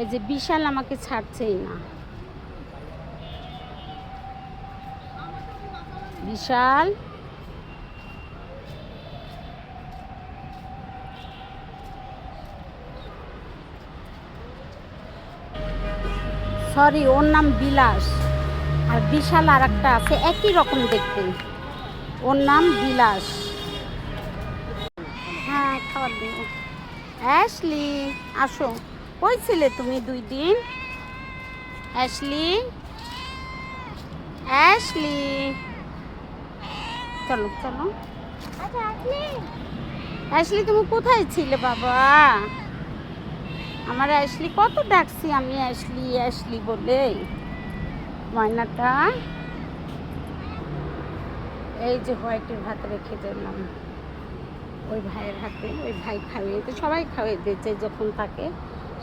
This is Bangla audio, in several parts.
এই যে বিশাল আমাকে ছাড়ছেই না। বিশাল। সরি ওর নাম বিলাস। আর বিশাল আর একটা আছে, একই রকম দেখতে। ওর নাম বিলাস। হ্যাঁ দেবো অ্যাশলি আসো। কই ছিলে তুমি দুই দিন? অ্যাশলি? অ্যাশলি। চলো চলো। অ্যাশলি, তুমি কোথায় ছিলে বাবা? আমার অ্যাশলি, কত ডাকছি আমি অ্যাশলি অ্যাশলি বলে? ময়নাটা? এই যে হোয়াইটের ভাত রেখে দিলাম। ওই ভাইয়ের হাতে, ওই ভাই খাওয়িয়ে তো সবাই খাওয়িয়ে দিয়েছে যখন থাকে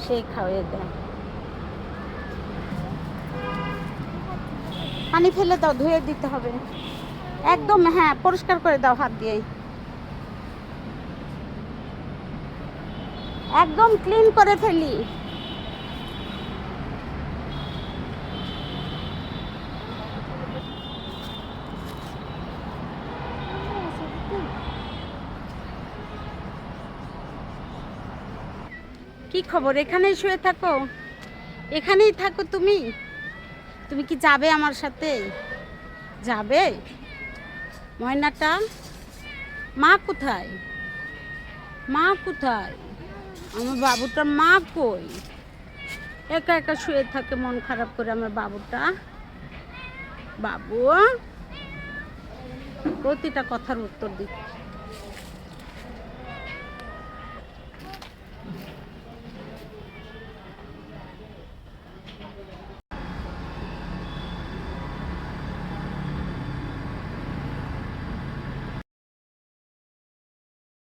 সেই খাওয়াই দেয়। পানি ফেলে দাও, ধুয়ে দিতে হবে। একদম হ্যাঁ পরিষ্কার করে দাও হাত দিয়ে একদম ক্লিন করে ফেলি। কি খবর? এখানেই শুয়ে থাকো। এখানেই থাকো তুমি। তুমি কি যাবে আমার সাথে? যাবে? ময়নাটা? মা কোথায়? মা কোথায়? আমার বাবুটার মা কই? একা একা শুয়ে থাকে, মন খারাপ করে আমার বাবুটা। বাবু, প্রতিটা কথার উত্তর দিচ্ছে।